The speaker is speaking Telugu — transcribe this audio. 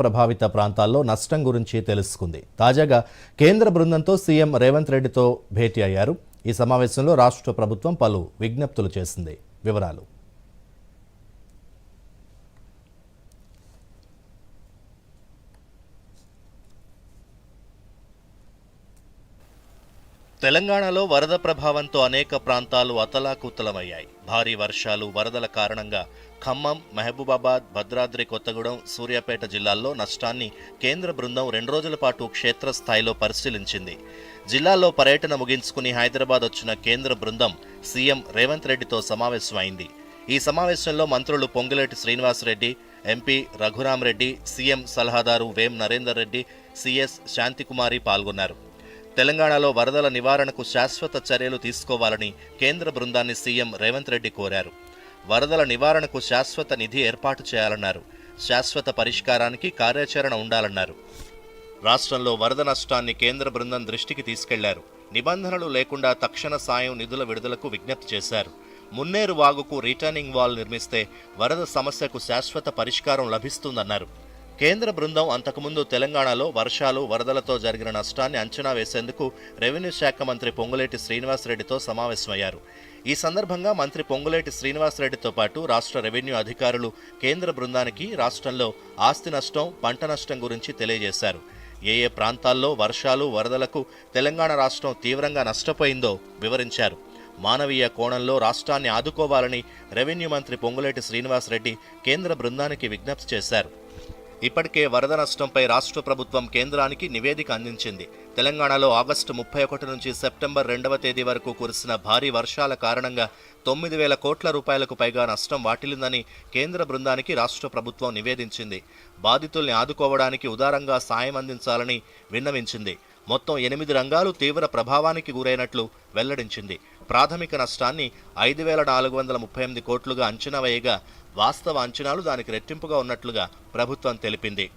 ప్రభావిత ప్రాంతాల్లో నష్టం గురించి తెలుసుకుంది. తాజాగా కేంద్ర బృందంతో సీఎం రేవంత్ రెడ్డితో భేటీ అయ్యారు. ఈ సమావేశంలో రాష్ట్ర ప్రభుత్వం పలు విజ్ఞప్తులు చేసింది. వివరాలు. తెలంగాణలో వరద ప్రభావంతో అనేక ప్రాంతాలు అతలాకుతలమయ్యాయి. భారీ వర్షాలు వరదల కారణంగా ఖమ్మం మహబూబాబాద్ భద్రాద్రి కొత్తగూడెం సూర్యాపేట జిల్లాల్లో నష్టాన్ని కేంద్ర బృందం రెండు రోజుల పాటు క్షేత్రస్థాయిలో పరిశీలించింది. జిల్లాలో పర్యటన ముగించుకుని హైదరాబాద్ వచ్చిన కేంద్ర బృందం సీఎం రేవంత్ రెడ్డితో సమావేశమైంది. ఈ సమావేశంలో మంత్రులు పొంగులేటి శ్రీనివాసరెడ్డి ఎంపీ రఘురామరెడ్డి సీఎం సలహాదారు వేం నరేందర్ రెడ్డి సిఎస్ శాంతికుమారి పాల్గొన్నారు. తెలంగాణలో వరదల నివారణకు శాశ్వత చర్యలు తీసుకోవాలని కేంద్ర బృందాన్ని సీఎం రేవంత్ రెడ్డి కోరారు. వరదల నివారణకు శాశ్వత నిధి ఏర్పాటు చేయాలన్నారు. శాశ్వత పరిష్కారానికి కార్యాచరణ ఉండాలన్నారు. రాష్ట్రంలో వరద నష్టాన్ని కేంద్ర బృందం దృష్టికి తీసుకెళ్ళారు. నిబంధనలు లేకుండా తక్షణ సాయం నిధుల విడుదలకు విజ్ఞప్తి చేశారు. మున్నేరు వాగుకు రిటర్నింగ్ వాల్ నిర్మిస్తే వరద సమస్యకు శాశ్వత పరిష్కారం లభిస్తుందన్నారు. కేంద్ర బృందం అంతకుముందు తెలంగాణలో వర్షాలు వరదలతో జరిగిన నష్టాన్ని అంచనా వేసేందుకు రెవెన్యూ శాఖ మంత్రి పొంగులేటి శ్రీనివాసరెడ్డితో సమావేశమయ్యారు. ఈ సందర్భంగా మంత్రి పొంగులేటి శ్రీనివాసరెడ్డితో పాటు రాష్ట్ర రెవెన్యూ అధికారులు కేంద్ర బృందానికి రాష్ట్రంలో ఆస్తి నష్టం పంట నష్టం గురించి తెలియజేశారు. ఏ ఏ ప్రాంతాల్లో వర్షాలు వరదలకు తెలంగాణ రాష్ట్రం తీవ్రంగా నష్టపోయిందో వివరించారు. మానవీయ కోణంలో రాష్ట్రాన్ని ఆదుకోవాలని రెవెన్యూ మంత్రి పొంగులేటి శ్రీనివాసరెడ్డి కేంద్ర బృందానికి విజ్ఞప్తి చేశారు. ఇప్పటికే వరద నష్టంపై రాష్ట్ర ప్రభుత్వం కేంద్రానికి నివేదిక అందించింది. తెలంగాణలో ఆగస్టు ముప్పై ఒకటి నుంచి సెప్టెంబర్ రెండవ తేదీ వరకు కురిసిన భారీ వర్షాల కారణంగా తొమ్మిది వేల కోట్ల రూపాయలకు పైగా నష్టం వాటిల్లిందని కేంద్ర బృందానికి రాష్ట్ర ప్రభుత్వం నివేదించింది. బాధితుల్ని ఆదుకోవడానికి ఉదారంగా సాయం అందించాలని విన్నవించింది. మొత్తం ఎనిమిది రంగాలు తీవ్ర ప్రభావానికి గురైనట్లు వెల్లడించింది. ప్రాథమిక నష్టాన్ని ఐదు వేల నాలుగు వందల ముప్పై ఎనిమిది కోట్లుగా అంచనా వేయగా వాస్తవ అంచనాలు దానికి రెట్టింపుగా ఉన్నట్లుగా ప్రభుత్వం తెలిపింది.